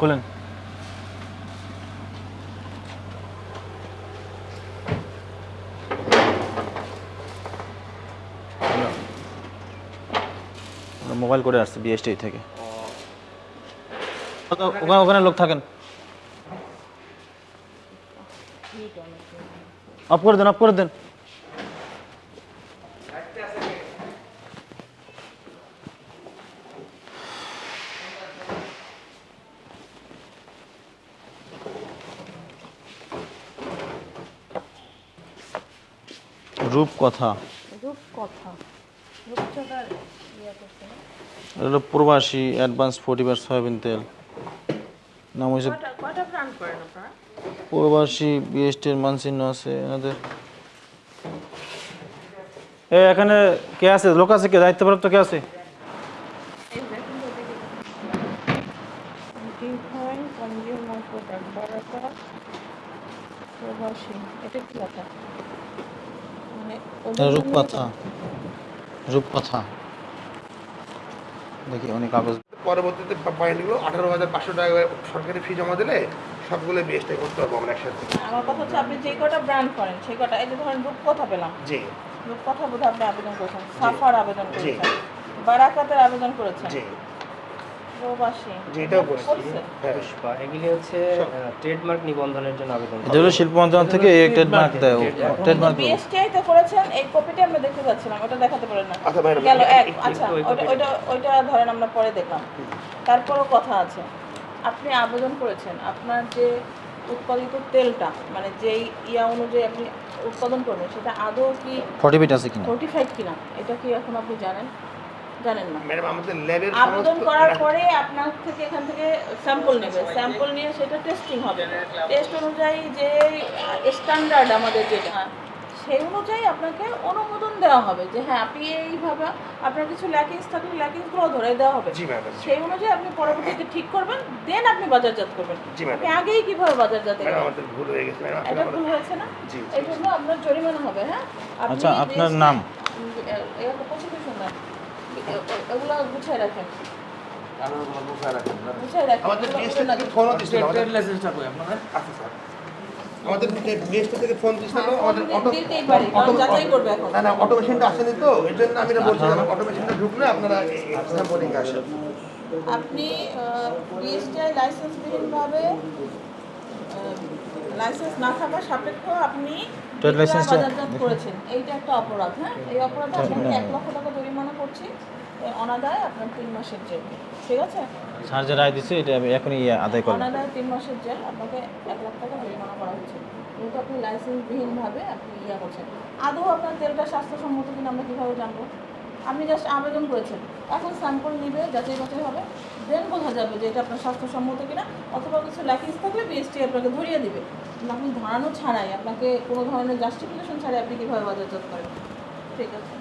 খোলেন। মোবাইল করে আসছি বিএসটি থেকে। ওখানে ওখানে লোক থাকেন। অফ করে দেন অফ করে দেন। রূপকথা। রূপ কথা রূপচর্চার ইয়ে? এটা হলো প্রবাসী অ্যাডভান্স ফোর্টিবার সয়াবিন তেল। নাম হয়েছে প্রবাসী বিএসটির মানচিহ্ন আছে এনাদের। এ এখানে কে আছে? লোক আছে কে? দায়িত্বপ্রাপ্ত কে আছে? এই দেখুন রূপকথা রূপকথা। দেখি অনেক কাগজ পরবর্তীতে পয়েন্টগুলো আঠারো হাজার পাঁচশো টাকা সরকারি ফি জমা দিলে সবগুলো বিএসটাই করতে পারব আমরা একসাথে। আমার কথা হচ্ছে আপনি যে কটা ব্র্যান্ড করেন সেই কটা এই যে ধরেন রূপকথা পেলাম। জি। রূপকথা বোধহয় আপনি আবেদন করেছেন সাফার আবেদন জি। করেছেন বারাকাতের আবেদন করেছেন। জি? হ্যাঁ। পুষ্পা এগুলি হচ্ছে ট্রেডমার্ক নিবন্ধনের জন্য আবেদন শিল্প মন্ত্রণালয় থেকে ট্রেডমার্ক দেয় ট্রেডমার্ক করেছেন এই কপিটা আমরা দেখতে পাচ্ছিলাম ওটা দেখাতে পারেন না। আচ্ছা ভাই গেল এক আচ্ছা ওই ওইটা ওইটা ধরেন আমরা পরে দেখলাম। তারপরও কথা আছে। আপনি আবেদন করেছেন আপনার যে উৎপাদিত তেলটা মানে যেই ইয়া অনুযায়ী আপনি উৎপাদন করবেন সেটা আদৌ কি ফর্টিফিট আছে কিনা? ফোর্টিফাইড কিনা? এটা কি এখন আপনি জানেন? জানেন না। ম্যাডাম আমাদের ল্যাবের আবেদন করার পরে আপনার থেকে এখান থেকে স্যাম্পল নেবে। স্যাম্পল নিয়ে সেটা টেস্টিং হবে। টেস্ট অনুযায়ী যে স্ট্যান্ডার্ড আমাদের যেটা সেই অনুযায়ী আপনাকে অনুমোদন দেওয়া হবে যে হ্যাঁ আপনি এইভাবে আপনার কিছু ল্যাকিংস থাকলে ল্যাকিংসগুলো ধরে দেওয়া হবে। জি ম্যাডাম সেই অনুযায়ী আপনি পরবর্তীতে ঠিক করবেন দেন আপনি বাজারজাত করবেন। জি ম্যাডাম আপনি আগেই কীভাবে বাজারজাত ম্যাডাম করবেন? আমাদের ভুল হয়ে গেছে ম্যাডাম এটা ভুল হয়েছে না? জি, এই জন্য আপনার জরিমানা হবে হ্যাঁ? আচ্ছা, আপনার নাম? এগুলো এগুলো গুছিয়ে রাখেন। আমাদের আমাদের আচ্ছা স্যার। আমাদের বিএসটি থেকে ফোন দিছিল আমাদের অটো দিতেই পারি, কারণ যাচাই করবে এখন। না না অটোমেশনটা আসেনি তো এর জন্য আমি এটা বলছিলাম অটোমেশনটা ঢুকলে আপনারা স্যাম্পলিং আসেন আপনি লাইসেন্স লাইসেন্সবিহীনভাবে লাইসেন্স না থাকা সাপেক্ষ আপনি বিক্রয় বাজারজাত করেছেন। এইটা একটা অপরাধ হ্যাঁ? এই অপরাধে আপনাকে এক লক্ষ টাকা জরিমানা করছি। অনাদায় আপনার তিন মাসের জেল। ঠিক আছে? স্যার যে রায় দিচ্ছে এটা আমি এখনই আদায় করলাম। অনাদায় তিন মাসের জেল আপনাকে এক লাখ টাকা জরিমানা করা হচ্ছে যেহেতু আপনি লাইসেন্সবিহীনভাবে আপনি ইয়া করছেন। আদৌ আপনার তেলটা স্বাস্থ্যসম্মত কিনা আমরা কীভাবে জানব? আপনি জাস্ট আবেদন করেছেন। এখন স্যাম্পল নিবে, যাচাই বাছাই হবে দেন বোঝা যাবে যে এটা আপনার স্বাস্থ্যসম্মত কিনা, অথবা কিছু ল্যাকিংস থাকলে বিএসটি আপনাকে ধরিয়ে দিবে। আপনি ধরানো ছাড়াই, আপনাকে কোনো ধরনের জাস্টিফিকেশন ছাড়াই আপনি কীভাবে বাজারজাত করেন? ঠিক আছে।